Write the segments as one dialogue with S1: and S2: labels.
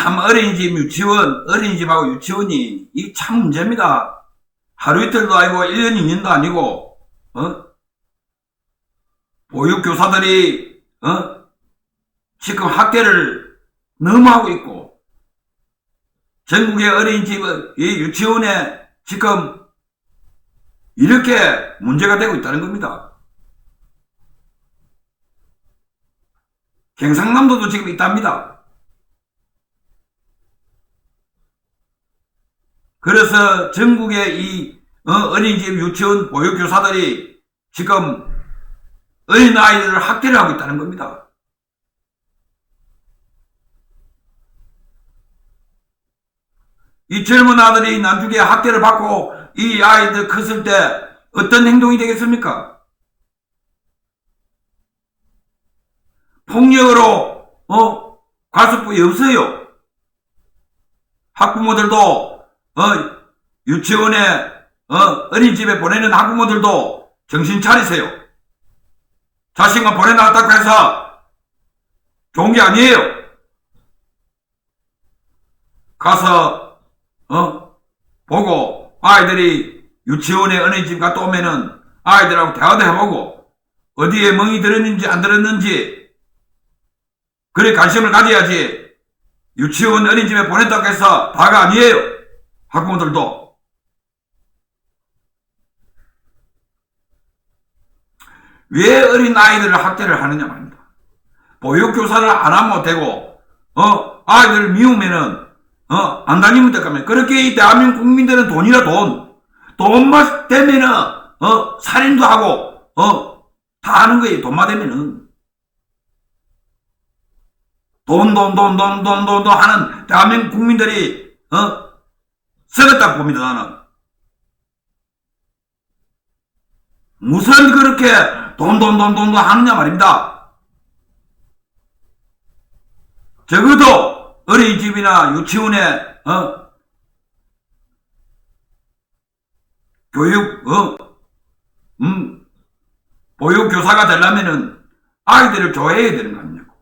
S1: 참 어린이집 유치원, 어린이집하고 유치원이 이 참 문제입니다. 하루 이틀도 아니고 1년, 2년도 아니고, 어? 보육교사들이, 어? 지금 학대를 너무 하고 있고, 전국의 어린이집, 이 유치원에 지금 이렇게 문제가 되고 있다는 겁니다. 경상남도도 지금 있답니다. 그래서 전국의 이 어, 린이집 유치원 보육교사들이 지금 어린아이들을 학대를 하고 있다는 겁니다. 이 젊은 아들이 나중에 학대를 받고 이 아이들 컸을 때 어떤 행동이 되겠습니까? 폭력으로 어 과수법이 없어요. 학부모들도 어 유치원에 어 어린이집에 보내는 학부모들도 정신 차리세요. 자신과 보내놨다고 해서 좋은 게 아니에요. 가서 어 보고 아이들이 유치원에 어린이집 갔다 오면은 아이들하고 대화도 해보고 어디에 멍이 들었는지 안 들었는지 그래 관심을 가져야지 유치원 어린이집에 보냈다고 해서 다가 아니에요 학부모들도 왜 어린 아이들을 학대를 하느냐 말입니다. 보육교사를 안 하면 되고? 어? 아이들 미우면은 어? 안 다니면 될까면 그렇게 이 대한민국 국민들은 돈이라 돈. 돈만 되면은 어? 살인도 하고 어? 다 하는 거예요 돈만 되면은. 돈, 돈, 돈, 돈, 돈, 돈, 돈 하는 대한민국 국민들이, 어? 썩었다고 봅니다, 나는. 무슨 그렇게 돈, 돈, 돈, 돈, 돈 하느냐 말입니다. 적어도 어린이집이나 유치원에, 어? 교육, 어? 음, 보육교사가 되려면은 아이들을 좋아해야 되는 거 아니냐고.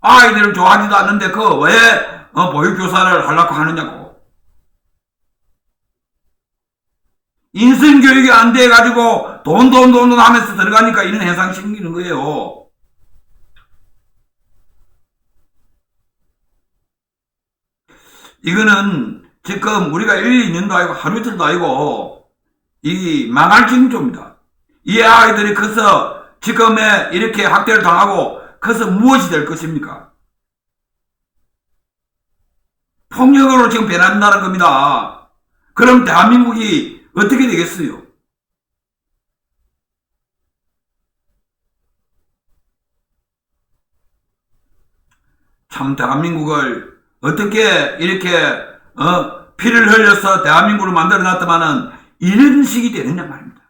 S1: 아이들을 좋아하지도 않는데 그 왜 어, 보육교사를 하려고 하느냐고. 인성교육이 안 돼 가지고 돈, 돈, 돈, 돈 하면서 들어가니까 이런 해상 생기는 거예요. 이거는 지금 우리가 1, 2년도 아니고 하루 이틀도 아니고 이 망할 징조입니다. 이 아이들이 커서 지금에 이렇게 학대를 당하고 커서 무엇이 될 것입니까? 폭력으로 지금 변한다는 겁니다. 그럼 대한민국이 어떻게 되겠어요? 참 대한민국을 어떻게 이렇게 어, 피를 흘려서 대한민국을 만들어 놨더만은 이런 식이 되느냐 말입니다.